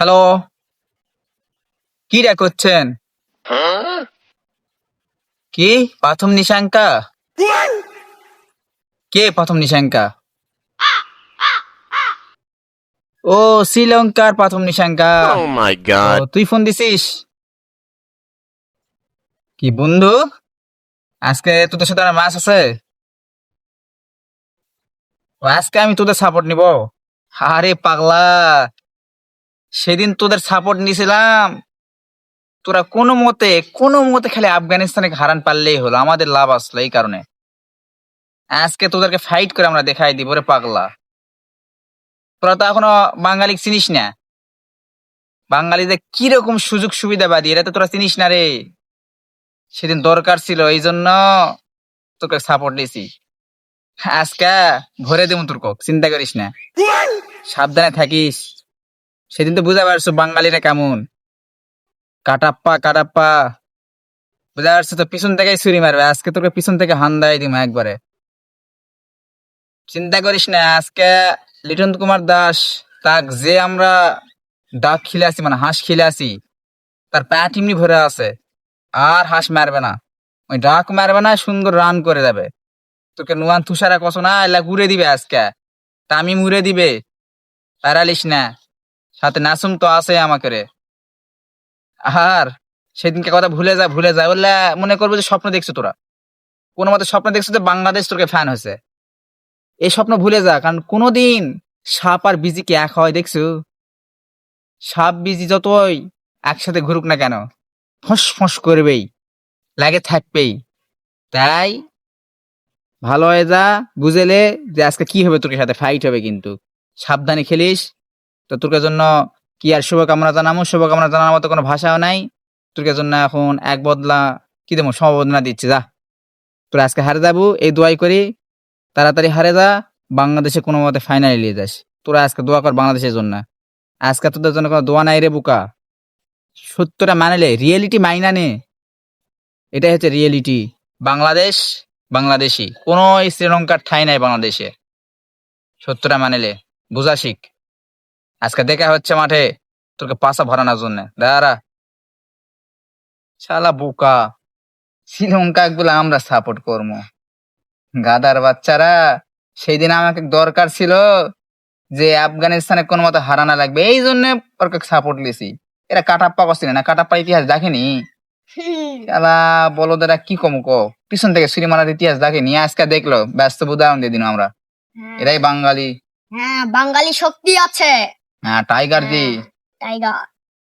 Hello. কি রে করছেন? কি? প্রথম নিশাঙ্কা? কে প্রথম নিশাঙ্কা? ও শ্রীলঙ্কার প্রথম নিশাঙ্কা। Oh. তুই ফোন দিছিস? কি বন্ধু? আজকে তোদের সাথে আমার ম্যাচ আছে? আজকে আমি তোদের সাপোর্ট নিব। আরে পাগলা। সেদিন তোদের সাপোর্ট নিয়েছিলাম। তোরা কোনো মতে কোনো মতে খালি আফগানিস্তানকে হারান পারলেই হলো, আমাদের লাভ আসলো এই কারণে। আজকে তোদেরকে ফাইট করে আমরা দেখাই দিব রে পাগলা। তোরা তো এখনও বাঙালি চিনিস না। বাঙালিদের কীরকম সুযোগ সুবিধা বাদি এটা তো তোরা চিনিস না রে। সেদিন দরকার ছিল এই জন্য তোকে সাপোর্ট দিয়েছি। আজকে ভরে দেবো তোর কক, চিন্তা করিস না। সাবধানে থাকিস। সেদিন তো বুঝা পারছ বাঙালিরা কেমন। কাটাপ্পা কাটাপ্পা। বুঝা পারছ তো, পিছন থেকেই ছুরি মারবে। আজকে তোকে পিছন থেকে হান্দাই দিম একবারে। চিন্তা করিস না, আজকে লিটন কুমার দাস, তাক যে আমরা ডাক খেলে আছি মানে হাঁস খেলে আছি, তার প্যাট এমনি ভরে আছে। আর হাঁস মারবে না। ওই ডাক মারবে না, সুন্দর রান করে যাবে। তোকে নুয়ান তুষারা কস না, এলা ঘুরে দিবে আজকে। তামিম উড়ে দিবে। প্যারালিস না। সাথে নাসুম তো আছে আমাকে রে। আর সেদিনকে কথা ভুলে যা ভুলে যা। বললে মনে করব যে স্বপ্ন দেখছ তোরা। কোনো মতে স্বপ্ন দেখছ যে বাংলাদেশ তোকে ফ্যান হয়েছে। এই স্বপ্ন ভুলে যা, কারণ কোনোদিন সাপ আর বিজি কি এক হয় দেখছ? সাপ, বিজি যতই একসাথে ঘুরুক না কেন, ফস ফস করবেই, লাগে থাকবেই। তাই ভালো হয়ে যা বুঝেলে যে আজকে কি হবে তোর সাথে ফাইট হবে কিন্তু। সাবধানে খেলিস তো তোর জন্য কি আর শুভকামনা জানামো শুভকামনা জানানোর মতো কোনো ভাষাও নাই। তোর জন্য এখন এক বদলা, কি দেবো? সমবদনা দিচ্ছি, যা। তোর আজকে হারে যাব, এই দোয়াই করি। তাড়াতাড়ি হারে যা, বাংলাদেশে কোনো মতে ফাইনালে নিয়ে যাস। তোরা আজকে দোয়া কর বাংলাদেশের জন্য। আজকে তোদের জন্য কোনো দোয়া নাই রে বুকা। সত্যটা মানলে রিয়েলিটি মাইনা নে। এটাই হচ্ছে রিয়েলিটি বাংলাদেশ, বাংলাদেশি। কোনো শ্রীলঙ্কার ঠাই নাই বাংলাদেশে। সত্যটা মানেলে বুঝা শিখ। আজকে দেখা হচ্ছে মাঠে। তোকে পাশা ভরানোর জন্য। দাঁড়া। শালা বোকা। শ্রীলঙ্কা বলে আমরা সাপোর্ট করব। গাদার বাচ্চারা সেই দিন আমাকে দরকার ছিল যে আফগানিস্তানে কোনো মতো হারানা লাগবে এই জন্য ওরকে সাপোর্ট লিছি এরা কাটাপ্পা করছিল না কাটাপ্পা ইতিহাস দেখেনি? আলা বলদেরা কি কম কো? পিছন থেকে শ্রীমানার ইতিহাস দেখেনি আজকে দেখল ব্যস্ত উদাহরণ দিয়ে দিন আমরা এরাই বাঙালি। হ্যাঁ বাঙালি শক্তি আছে। हाँ टाइगर जी। हाँ, टाइगर